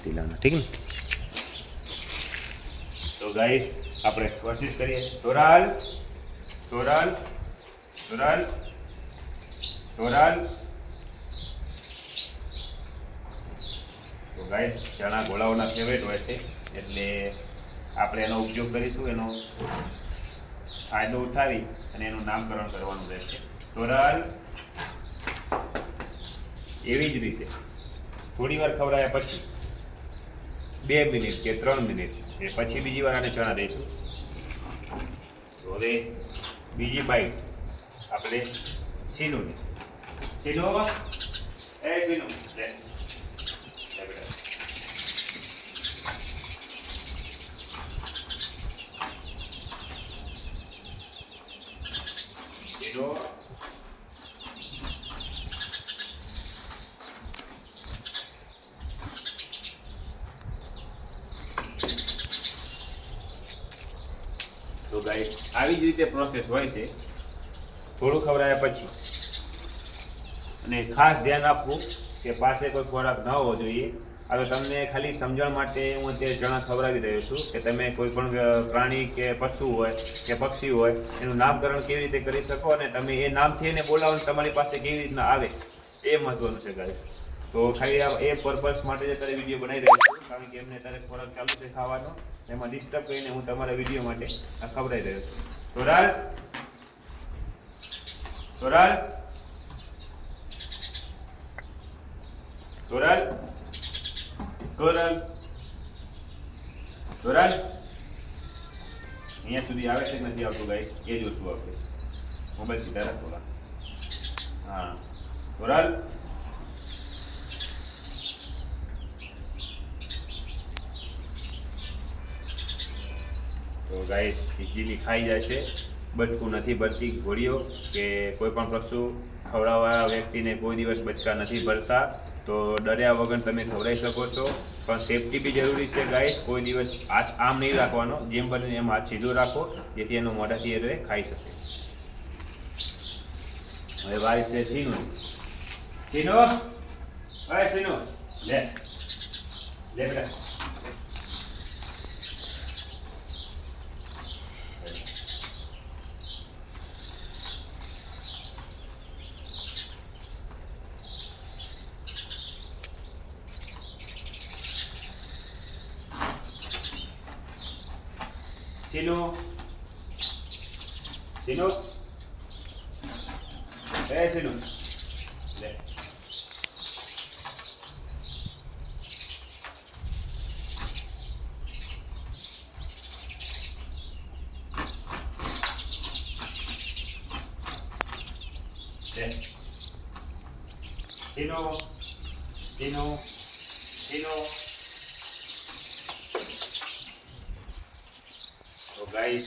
પતીલાના ઠીક ને? તો ગાઈસ આપણે કોશિશ કરીએ. તોરાલ તોરાલ તોરાલ તોરાલ તો ગાઈસ ચણા ગોળાઓના ફેવરેટ હોય છે. એટલે આપણે એનો ઉપયોગ કરીશું, એનો ફાયદો ઉઠાવી અને એનું નામકરણ કરવાનું રહેશે. તોરાલ એવી જ રીતે. થોડી વાર ખવડાવ્યા પછી બે મિનિટ કે ત્રણ મિનિટ. એ પછી બીજી વાર આને ચણા દઈશું. હવે બીજી બાઈટ આપણે સીનું સીનું એ સીનું. આવી જ રીતે પ્રોસેસ હોય છે. થોડું ખવડાવ્યા પછી અને ખાસ ધ્યાન આપવું કે પાસે કોઈ ખોરાક ન હોવો જોઈએ. હવે તમને ખાલી સમજણ માટે હું અત્યારે જણા ખવડાવી રહ્યો છું કે તમે કોઈ પણ પ્રાણી કે પશુ હોય કે પક્ષી હોય, એનું નામકરણ કેવી રીતે કરી શકો અને તમે એ નામથી એને બોલાવો તમારી પાસે કેવી રીતના આવે, એ મહત્વનું છે ગાઈસ. તો ખાલી એ પર્પઝ માટે જ અત્યારે વીડિયો બનાવી રહ્યો છું. કારણ કે એમને અત્યારે ખોરાક ચાલુ છે ખાવાનો. એમાં ડિસ્ટર્બ કરીને હું તમારા વીડિયો માટે આ ખવડાવી રહ્યો છું. તોરાલ તોરાલ તોરાલ તોરાલ તોરાલ અહીંયા સુધી આવે છે કે નથી આવતું ગાઈસ એ જોશું આપણે. મોબાઈલ સીધા રાખો, હા. તોરાલ તો ગાય ઇઝીલી ખાઈ જાય છે. બચકું નથી ભરતી ઘોડીઓ કે કોઈ પણ પશુ ખવડાવવાળા વ્યક્તિને કોઈ દિવસ બચકા નથી ભરતા. તો ડર્યા વગર તમે ખવડાવી શકો છો. પણ સેફટી બી જરૂરી છે ગાય. કોઈ દિવસ હાથ આમ નહીં રાખવાનો. જેમ બને એમ હાથ સીધો રાખો, જેથી એનો મોઢાથી એ ખાઈ શકે. હવે વારી છે સીનો. સીનો? હવે સીનો, લે. લે બેટા. que no. Que no. Ese no. Que no, que no. Guys,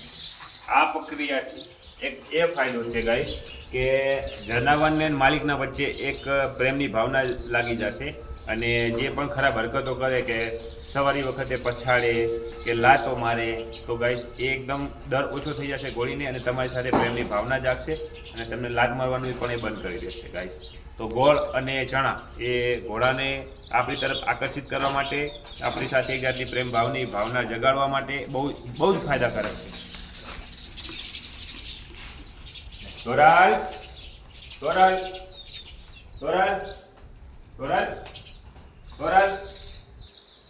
આ પ્રક્રિયાથી એક એ ફાયદો છે ગાઈસ, કે જનાવરને માલિકના વચ્ચે એક પ્રેમની ભાવના લાગી જશે અને જે પણ ખરાબ હરકતો કરે કે સવારી વખતે પછાડે કે લાતો મારે, તો ગાઈસ એ એકદમ ડર ઓછો થઈ જશે ગોળીને અને તમારી સાથે પ્રેમની ભાવના જાગશે અને તમને લાત મારવાનું પણ એ બંધ કરી દેશે, ગાઈસ. તો ગોળ અને ચણા એ ઘોડાને આપણી તરફ આકર્ષિત કરવા માટે, આપણી સાથે એક જાતની પ્રેમ ભાવની ભાવના જગાડવા માટે બહુ બહુ જ ફાયદાકારક છે. તોરાલ તોરાલ તોરાલ તોરાલ તોરાલ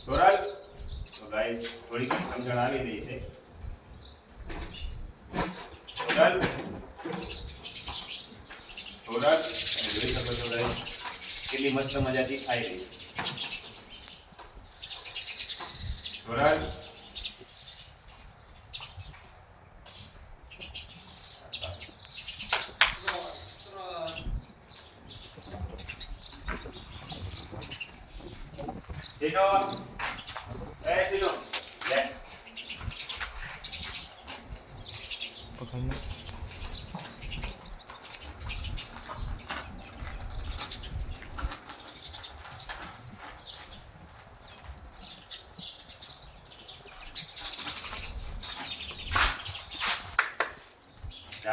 તોરાલ તો ગાઈસ થોડી ઘણી સમજણ આવી રહી છે તોરાલ તોરાલ અને જોઈ શકો છો ગાઈસ કેટલી મસ્ત મજાથી ખાઈ છે તોરાલ Sino?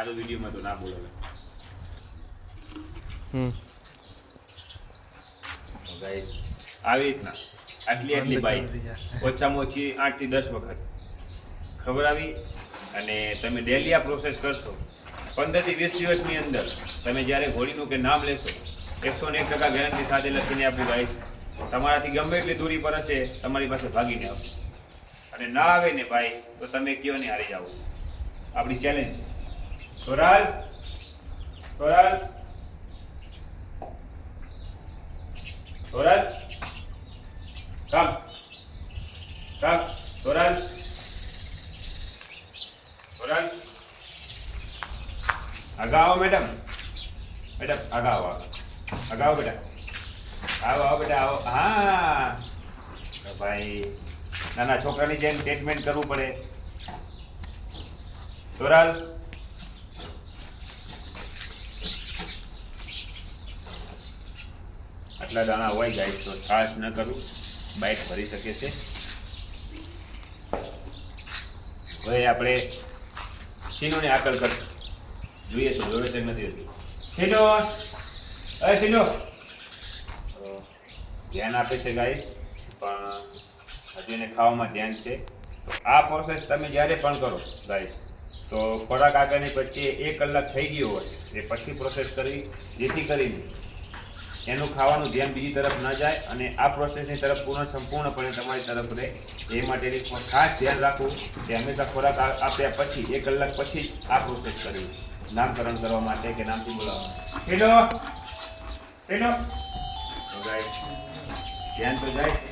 ચાલુ વિડીયોમાં તો ના બોલો હમ. ગાઈસ આવી રીતના. આટલી આટલી બાઈટ ઓછામાં ઓછી આઠથી દસ વખત. ખવડાવી અને તમે ડેલી આ પ્રોસેસ કરશો. પંદરથી વીસ દિવસની અંદર તમે જ્યારે ઘોડીનું કે નામ લેશો એકસો ને એક ટકા ગેરંટી સાથે લખીને આપું ગાઈશ તમારાથી ગમે એટલી દૂરી પર હશે તમારી પાસે ભાગીને આવશે. અને ના આવે ને ભાઈ તો તમે કયો ને હારી જાઓ. આપણી ચેલેન્જ તોરાલ તોરાલ તોરાલ કમ કમ તોરાલ તોરાલ આગા આવો મેડમ મેડમ આગા આવો આગા આવો આવો આવો બેટા આવો હા ભાઈ, નાના છોકરાની જેમ ટ્રીટમેન્ટ કરવું પડે. તોરાલ આટલા દાણા હોય જાય તો છાશ ન કરું બાઇક ભરી શકે છે. હવે આપણે સીનોને આકલ કરશું જોઈએ શું જોડે તેમ નથી હતી. સીનો અરે સીનો ધ્યાન આપે છે ગાઈસ પણ હજુ એને ખાવામાં ધ્યાન છે. આ પ્રોસેસ તમે જ્યારે પણ કરો ગાઈસ તો ખોરાક આગળની પછી એક કલાક થઈ ગયો હોય, એ પછી પ્રોસેસ કરવી, જેથી કરીને એનું ખાવાનું ધ્યાન બીજી તરફ ન જાય અને આ પ્રોસેસની તરફ પૂર્ણ સંપૂર્ણપણે તમારી તરફ રહે. એ માટેની ખાસ ધ્યાન રાખવું કે હંમેશા ખોરાક આપ્યા પછી એક કલાક પછી જ આ પ્રોસેસ કરવી. નામકરણ કરવા માટે કે નામથી બોલાવવા હેલો હેલો ધ્યાન તો જાય છે.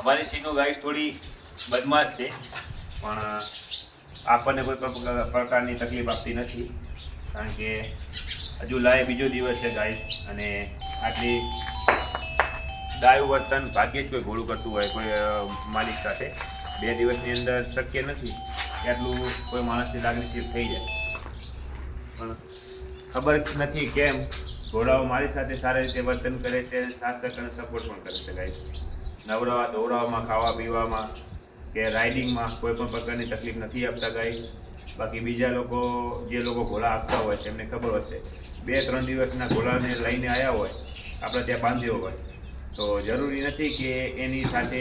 અમારી સીનો ગાઈસ થોડી બદમાશ છે. પણ આપણને કોઈ પ્ર- પ્રકારની તકલીફ આપતી નથી. કારણ કે હજુ લાય બીજો દિવસ છે ગાઈસ અને આટલી ડાયું વર્તન ભાગ્યે જ કોઈ ઘોડું કરતું હોય, કોઈ માલિક સાથે. બે દિવસની અંદર શક્ય નથી એટલું કોઈ માણસની લાગણીશીલ થઈ જાય. પણ ખબર નથી કેમ, ઘોડાઓ મારી સાથે સારી રીતે વર્તન કરે છે શાસક અને સપોર્ટ પણ કરી શકાય છે નવડાવવા ધોવડાવવામાં ખાવા પીવામાં કે રાઇડિંગમાં કોઈ પણ પ્રકારની તકલીફ નથી આપતા ગાઈસ બાકી બીજા લોકો, જે લોકો ઘોડા આપતા હોય છે, એમને ખબર હશે. બે ત્રણ દિવસના ઘોડાને લઈને આવ્યા હોય, આપણે ત્યાં બાંધ્યો હોય. તો જરૂરી નથી કે એની સાથે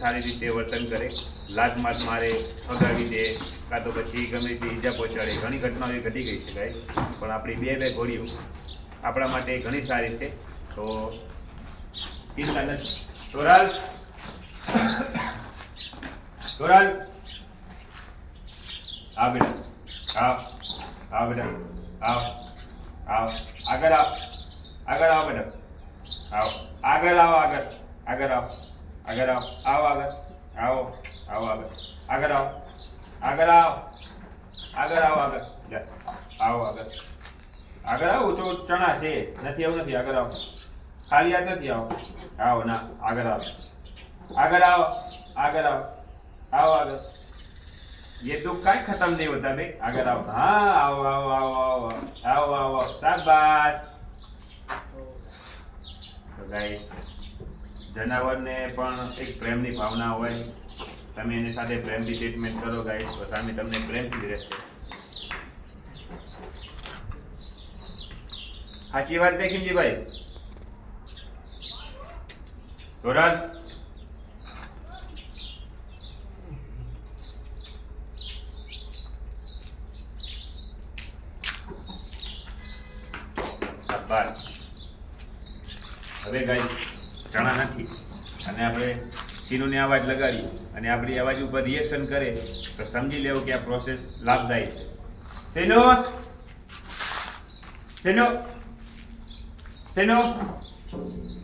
સારી રીતે વર્તન કરે. લાત માત મારે ફગાવી દે, કાં તો પછી ગમે તે ઈજા પહોંચાડે. ઘણી ઘટનાઓ એ ઘટી ગઈ છે ગાઈસ પણ આપણી બે બે ઘોડીઓ આપણા માટે ઘણી સારી છે. તો ચિંતા નથી. તોરાલ આવ બેટા આવ આવ બેટા આવ આવ આગળ આવ આગળ આવ બેટા આવ આગળ આવો આગળ આગળ આવ આગળ આવ આવો આગળ આવો આવો આગળ આગળ આવ આગળ આવ આગળ આવો આગળ આવો આગળ આગળ આવો તો ચણા છે નથી આવું નથી આગળ આવો ખાલી યાદ નથી આવો આવો ના આગળ આવો આગળ આવો આગળ આવો આવો આગળ ये तो काय खत्म नहीं होता बे अगर आप हाँ आओ आओ आओ आओ आओ आओ आओ शाबाश તો ગાઈસ જનાવરને પણ એક પ્રેમની ભાવના હોય તમે એની સાથે પ્રેમથી ટ્રીટમેન્ટ કરો ગાઈસ તો સામે તમને પ્રેમથી જ રહેશે સાચી વાત છે ખીમજીભાઈ ધોરણ શાબાશ હવે ગાઈ ચણા નથી અને આપણે સીનુની અવાજ લગાડીએ અને આપણી અવાજ ઉપર રિએક્શન કરે તો સમજી લેવું કે આ પ્રોસેસ લાભદાયી છે. સેનો સેનો શીનુ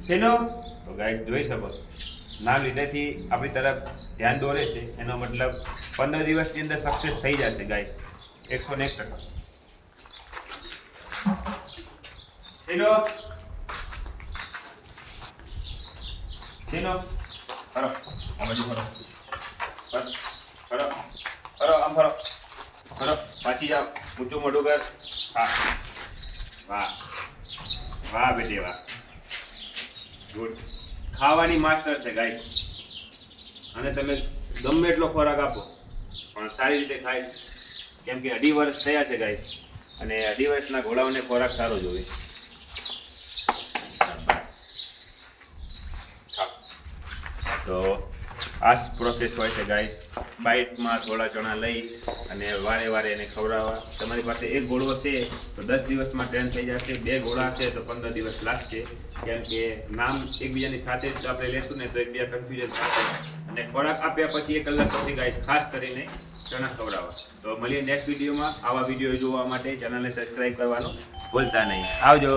શીનુ તો ગાઈસ જોઈ શકો ના લીધેથી આપણી તરફ ધ્યાન દોરે છે. એનો મતલબ પંદર દિવસની અંદર સક્સેસ થઈ જશે ગાઈસ એકસો ને એક ટકા. શીનુ શીનુ ફરો આ બાજુ ફરો ફરો ફરો આમ ફરો. ફરો, પાછી જાઓ. ઊંચું મોઢું કર. હા. વાહ. વાહ બેટી, વાહ. ગુડ ખાવાની માસ્ટર છે ગાય અને તમે ગમે એટલો ખોરાક આપો, પણ સારી રીતે ખાય. કેમ કે અઢી વર્ષ થયા છે ગાય અને અઢી વર્ષના ઘોડાઓને ખોરાક સારો જોઈએ. તો આ પ્રોસેસ હોય છે ગાઈસ બાઇટમાં થોડા ચણા લઈ અને વારે વારે એને ખવડાવવા. તમારી પાસે એક ઘોડો છે તો દસ દિવસમાં ટ્રેન થઈ જશે. બે ઘોડા છે તો પંદર દિવસ લાગશે. કેમ કે નામ એકબીજાની સાથે જ આપણે લેશું ને, તો એકબીજા કન્ફ્યુઝન થશે અને ખોરાક આપ્યા પછી એક કલાક પછી ગાઈસ ખાસ કરીને ચણા ખવડાવવા. તો મળીએ નેક્સ્ટ વિડીયોમાં આવા વીડિયો જોવા માટે ચેનલને સબસ્ક્રાઈબ કરવાનું ભૂલતા નહીં. આવજો.